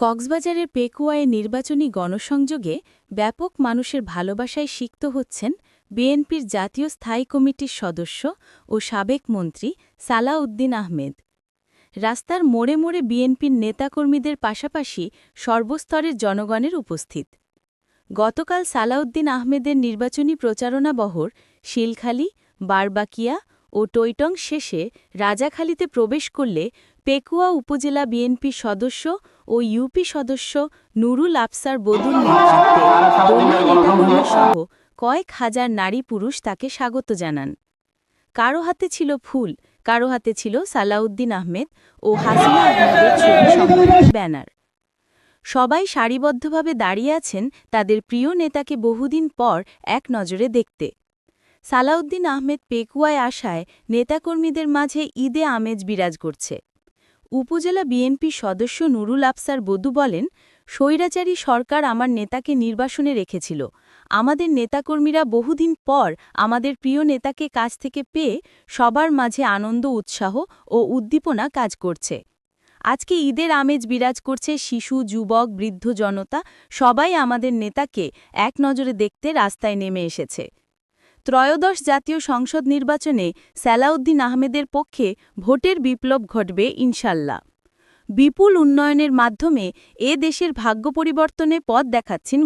কক্সবাজারের পেকুয়ায় নির্বাচনী গণসংযোগে ব্যাপক মানুষের ভালোবাসায় সিক্ত হচ্ছেন বিএনপির জাতীয় স্থায়ী কমিটির সদস্য ও সাবেক মন্ত্রী সালাউদ্দিন আহমেদ। রাস্তার মোড়ে মোড়ে বিএনপির নেতাকর্মীদের পাশাপাশি সর্বস্তরের জনগণের উপস্থিত। গতকাল সালাউদ্দিন আহমেদের নির্বাচনী প্রচারণা বহর শিলখালি, বারবাকিয়া ও টৈটং শেষে রাজাখালীতে প্রবেশ করলে পেকুয়া উপজেলা বিএনপি সদস্য ও ইউপি সদস্য নুরুল আফসার দলীয় নেতাকর্মীসহ কয়েক হাজার নারী পুরুষ তাকে স্বাগত জানান। কারও হাতে ছিল ফুল, কারও হাতে ছিল সালাউদ্দিন আহমেদ ও হাসিনা আহমেদের ছবি ব্যানার। সবাই সারিবদ্ধভাবে দাঁড়িয়ে আছেন তাদের প্রিয় নেতাকে বহুদিন পর এক নজরে দেখতে। সালাউদ্দিন আহমেদ পেকুয়ায় আসায় নেতাকর্মীদের মাঝে ঈদে আমেজ বিরাজ করছে। উপজেলা বিএনপি সদস্য নুরুল আফসার বদু বলেন, স্বৈরাচারী সরকার আমার নেতাকে নির্বাসনে রেখেছিল। আমাদের নেতাকর্মীরা বহুদিন পর আমাদের প্রিয় নেতাকে কাছ থেকে পেয়ে সবার মাঝে আনন্দ, উৎসাহ ও উদ্দীপনা কাজ করছে। আজকে ঈদের আমেজ বিরাজ করছে শিশু, যুবক, বৃদ্ধ জনতা, সবাই আমাদের নেতাকে এক নজরে দেখতে রাস্তায় নেমে এসেছে। ত্রয়োদশ জাতীয় সংসদ নির্বাচনে সালাউদ্দিন আহমেদের পক্ষে ভোটের বিপ্লব ঘটবে ইনশাল্লাহ। বিপুল উন্নয়নের মাধ্যমে এ দেশের ভাগ্য পরিবর্তনে পথ দেখাচ্ছেন